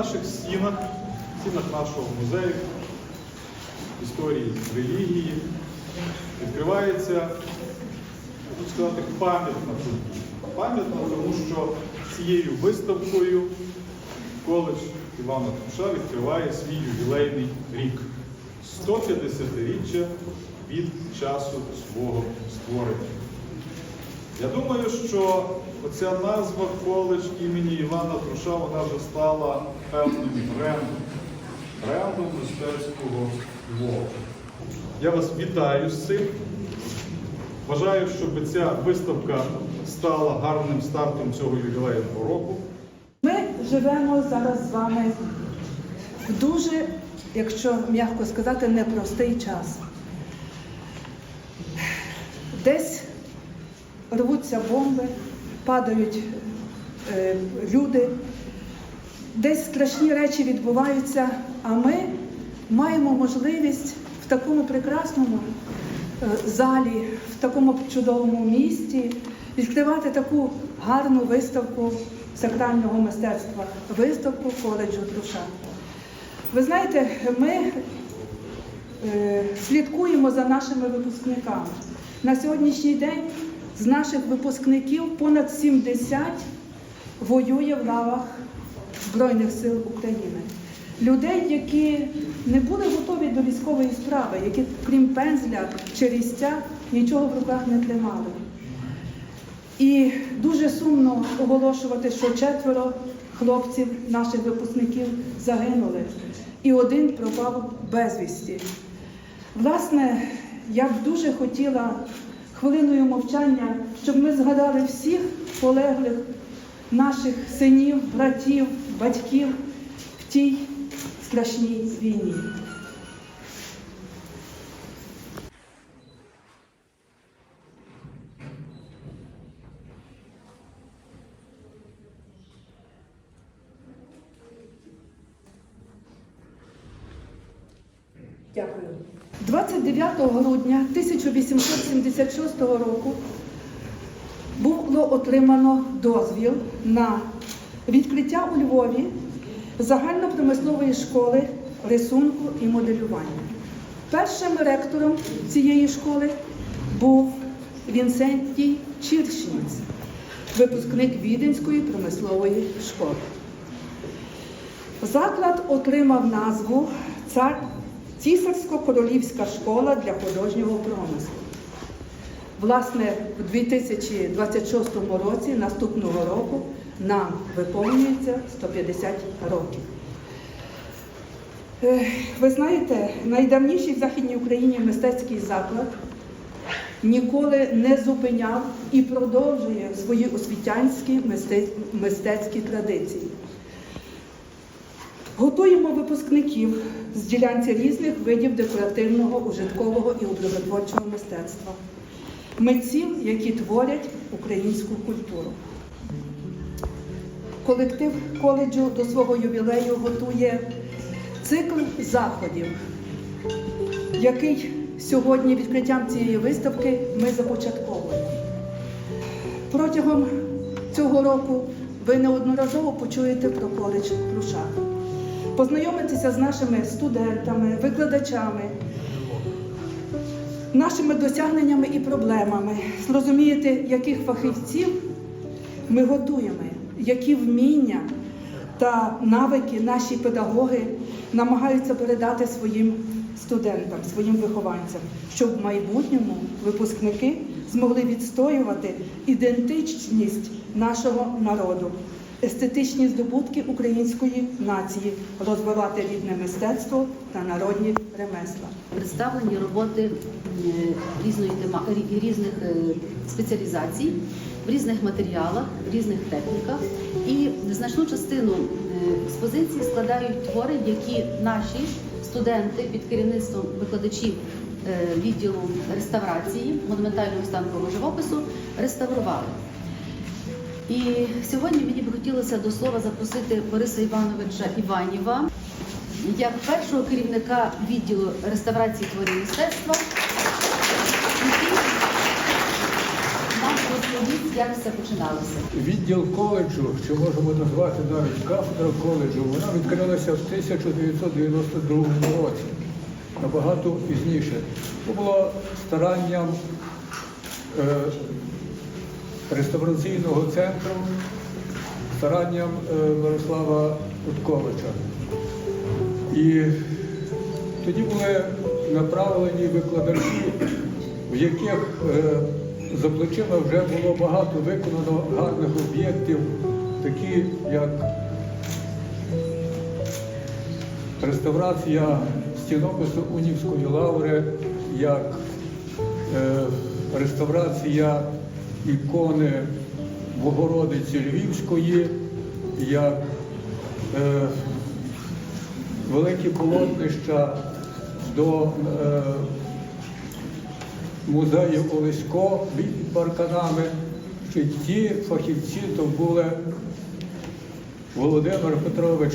Наших стінах, в стінах нашого музею історії релігії відкривається, хочу сказати, пам'ятна подія. Пам'ятна, тому що цією виставкою коледж Івана Туша відкриває свій ювілейний рік 150-річчя від часу свого створення. Я думаю, що оця назва коледж імені Івана Труша вона вже стала певним брендом, брендом мистецького Львова. Я вас вітаю з цим. Бажаю, щоб ця виставка стала гарним стартом цього ювілейного року. Ми живемо зараз з вами в дуже, якщо м'яко сказати, непростий час. Десь рвуться бомби, падають е, люди, десь страшні речі відбуваються, а ми маємо можливість в такому прекрасному е, залі, в такому чудовому місті відкривати таку гарну виставку сакрального мистецтва, виставку коледжу Труша. Ви знаєте, ми е, слідкуємо за нашими випускниками. На сьогоднішній день з наших випускників понад 70 воює в лавах Збройних сил України. Людей, які не були готові до військової справи, які, крім пензля чи різця, нічого в руках не тримали. І дуже сумно оголошувати, що четверо хлопців, наших випускників, загинули, і один пропав безвісті. Власне, я б дуже хотіла хвилиною мовчання, щоб ми згадали всіх полеглих наших синів, братів, батьків в тій страшній війні. Дякую. 29 грудня 1876 року було отримано дозвіл на відкриття у Львові загальнопромислової школи рисунку і моделювання. Першим ректором цієї школи був Вінсентій Чіршніц, випускник Віденської промислової школи. Заклад отримав назву «Цар Цісарсько-королівська школа для художнього промислу. Власне, у 2026 році, наступного року, нам виповнюється 150 років. Е, Ви знаєте, найдавніший в Західній Україні мистецький заклад ніколи не зупиняв і продовжує свої освітянські мистецькі традиції. Готуємо випускників з ділянці різних видів декоративного, ужиткового і образотворчого мистецтва, митців, які творять українську культуру. Колектив коледжу до свого ювілею готує цикл заходів, який сьогодні відкриттям цієї виставки ми започатковуємо. Протягом цього року ви неодноразово почуєте про коледж Пруша. Познайомитися з нашими студентами, викладачами, нашими досягненнями і проблемами, зрозумієте, яких фахівців ми готуємо, які вміння та навики наші педагоги намагаються передати своїм студентам, своїм вихованцям, щоб в майбутньому випускники змогли відстоювати ідентичність нашого народу, естетичні здобутки української нації, розвивати рідне мистецтво та народні ремесла. представлені роботи е, різної тема різних е, спеціалізацій в різних матеріалах, в різних техніках. І значну частину е, експозиції складають твори, які наші студенти під керівництвом викладачів е, відділу реставрації монументального станкового живопису реставрували. І сьогодні мені б хотілося до слова запросити Бориса Івановича Іваніва як першого керівника відділу реставрації творів мистецтва, розповість, як все починалося. Відділ коледжу, що можемо назвати навіть кафедра коледжу, вона відкрилася в 1992 році, набагато пізніше. Це було старанням е, реставраційного центру, старанням е, Мирослава Утковича. І тоді були направлені викладачі, в яких е, за плечима вже було багато виконано гарних об'єктів, такі як реставрація стінопису Унівської лаври, як е, реставрація ікони Богородиці Львівської, як е, великі полотнища до е, музею Олесько під парканами. Що ті фахівці то були Володимир Петрович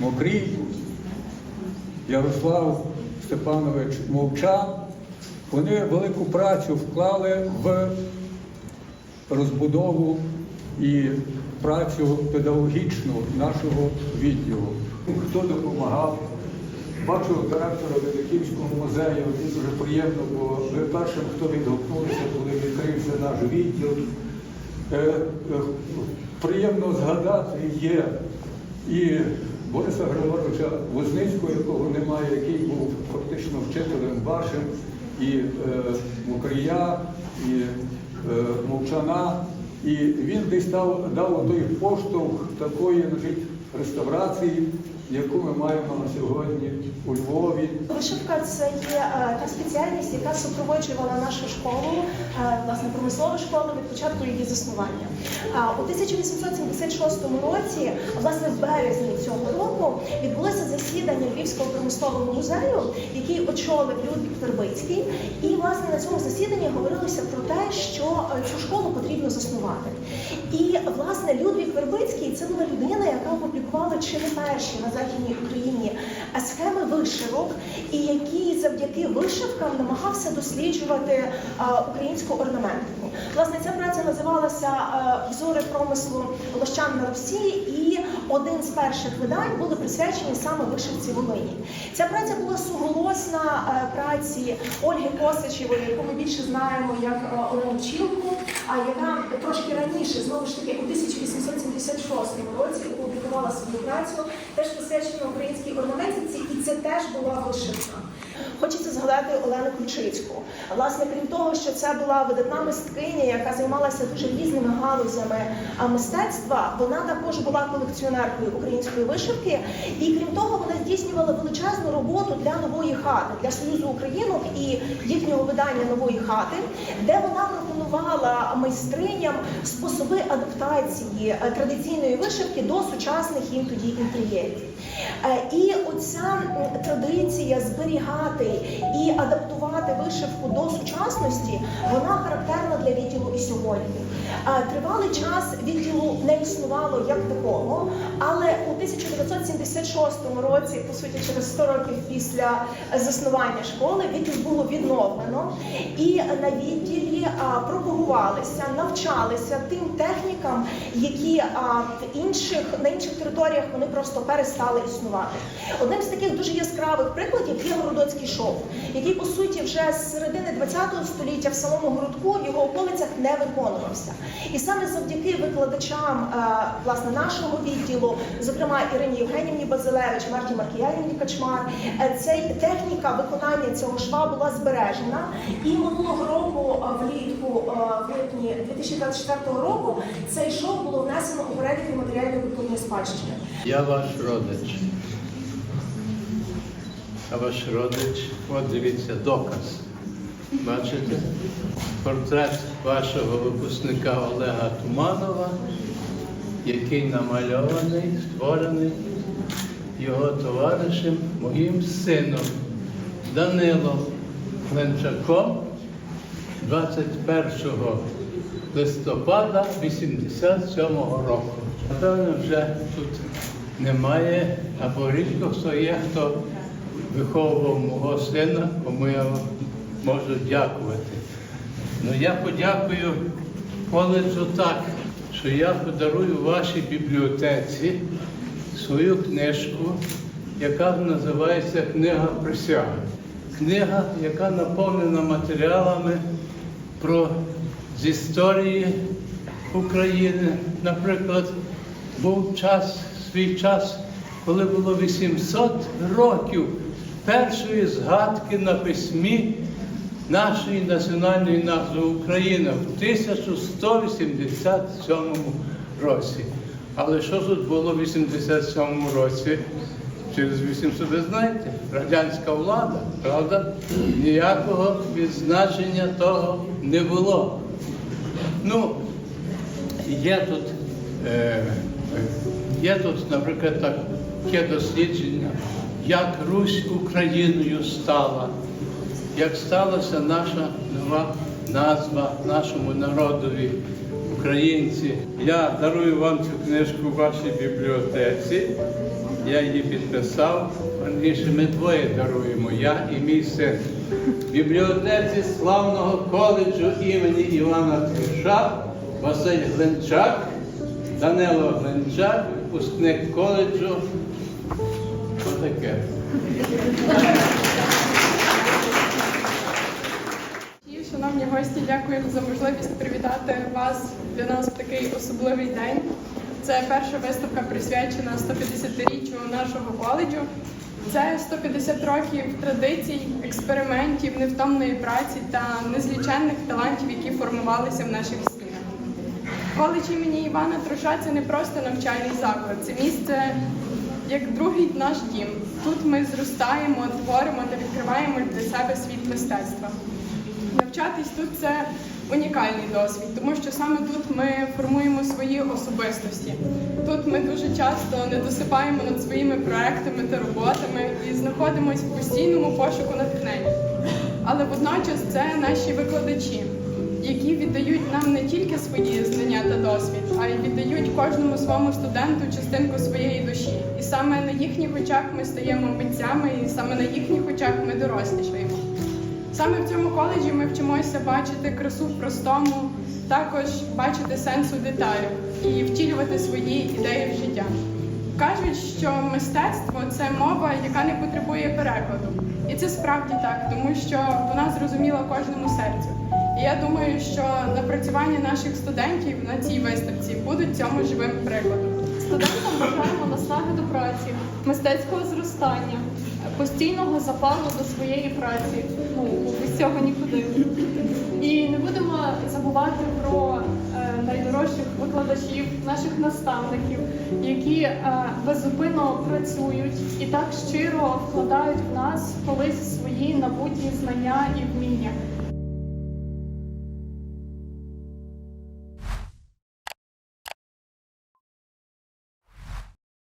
Мокрій, Ярослав Степанович Мовчан. Вони велику працю вклали в розбудову і працю педагогічну нашого відділу. Хто допомагав? Бачу директора Великівського музею, це дуже приємно, бо ви першим, хто відгукнувся, коли відкрився наш відділ. Е, е, Приємно згадати є і Бориса Григоровича Возницького, якого немає, який був фактично вчителем вашим, і е, Мокрія, і Мовчана. І він десь дав, дав той поштовх такої значить, реставрації, яку ми маємо на сьогодні у Львові. Вишивка це є е, та спеціальність, яка супроводжувала нашу школу, е, власне промислову школу від початку її заснування. А у 1876 році, власне, в березні цього року, відбулося засідання Львівського промислового музею, який очолив Людвік Вербицький. І власне на цьому засіданні говорилося про те, що е, цю школу потрібно заснувати. І власне Людвік Вербицький це була людина, яка опублікувала чи не перші західній Україні схеми вишивок, і який завдяки вишивкам намагався досліджувати е, українську орнаментику. Власне, ця праця називалася е, Взори промислу лощан на Росії. Один з перших видань були присвячені саме вишивці Волині. Ця праця була суголосна е, праці Ольги Косачевої, яку ми більше знаємо як е, Олену а яка трошки раніше, знову ж таки, у 1876 році опублікувала свою працю, теж присвячену українській орнаментиці, і це теж була вишивка. Хочеться згадати Олену Ключицьку. Власне, крім того, що це була видатна мисткиня, яка займалася дуже різними галузями мистецтва, вона також була колекціонеркою української вишивки. І крім того, вона здійснювала величезну роботу для нової хати, для Союзу Українок і їхнього видання нової хати, де вона пропонувала майстриням способи адаптації е, традиційної вишивки до сучасних їм тоді інтер'єрів. Е, І оця традиція зберігати і адаптувати вишивку до сучасності, вона характерна для відділу і сьогодні. Е, Тривалий час відділу не існувало як такого, але у 1976 році, по суті, через 100 років після заснування школи, відділ було відновлено, і на відділі пропагувалися, навчалися тим технікам, які в інших на інших територіях вони просто перестали існувати. Одним з таких дуже яскравих прикладів є городоцький шов, який по суті вже з середини ХХ століття в самому городку в його околицях не виконувався. І саме завдяки викладачам е, власне нашого відділу, зокрема Ірині Євгенівні Базилевич, Марті Маркіянівні Качмар, е, цей техніка виконання цього шва була збережена. І минулого року, е, влітку, в липні 2024 року, цей шов було внесено у перелік матеріальної культурної спадщини. Я ваш родич. А ваш родич, от дивіться, доказ. Бачите? Портрет вашого випускника Олега Туманова, який намальований, створений його товаришем, моїм сином Данилом Гленчаком 21 листопада 87-го року. Напевно, вже тут немає, або рідко хто є, хто виховував мого сина, кому я можу дякувати. Ну я подякую коледжу так, що я подарую вашій бібліотеці свою книжку, яка називається Книга присяги. Книга, яка наповнена матеріалами про з історії України. Наприклад, був час, свій час, коли було 800 років першої згадки на письмі нашої національної назви Україна в 1187 році. Але що тут було в 87 році? Через 800, ви знаєте, радянська влада, правда? Ніякого відзначення того не було. Ну, є тут, е, є тут, наприклад, таке дослідження, як Русь Україною стала, як сталася наша нова назва нашому народові, українці. Я дарую вам цю книжку в вашій бібліотеці. Я її підписав. Раніше ми двоє даруємо, я і мій син. Бібліотеці славного коледжу імені Івана Триша Василь Гленчак, Данило Гленчак, випускник коледжу. Отаке. І, гості, дякую за можливість привітати вас для нас такий особливий день. Це перша виставка присвячена 150-річчю нашого коледжу. Це 150 років традицій, експериментів, невтомної праці та незліченних талантів, які формувалися в наших стінах. Коледж імені Івана Труша це не просто навчальний заклад, це місце як другий наш дім. Тут ми зростаємо, творимо та відкриваємо для себе світ мистецтва. Навчатись тут це унікальний досвід, тому що саме тут ми формуємо свої особистості. Тут ми дуже часто не досипаємо над своїми проектами та роботами і знаходимося в постійному пошуку натхнення. Але водночас це наші викладачі, які віддають нам не тільки свої знання та досвід, а й віддають кожному своєму студенту частинку своєї душі. І саме на їхніх очах ми стаємо митцями, і саме на їхніх очах ми дорослішаємо. Саме в цьому коледжі ми вчимося бачити красу в простому, також бачити сенс у деталях і втілювати свої ідеї в життя. Кажуть, що мистецтво це мова, яка не потребує перекладу. І це справді так, тому що вона зрозуміла кожному серцю. І я думаю, що напрацювання наших студентів на цій виставці будуть цьому живим прикладом. Студентам бажаємо наснаги до праці, мистецького зростання, постійного запалу до своєї праці. Ну, без цього нікуди. І не будемо забувати про е, найдорожчих викладачів, наших наставників, які е, беззупинно працюють і так щиро вкладають в нас колись свої набуті знання і вміння.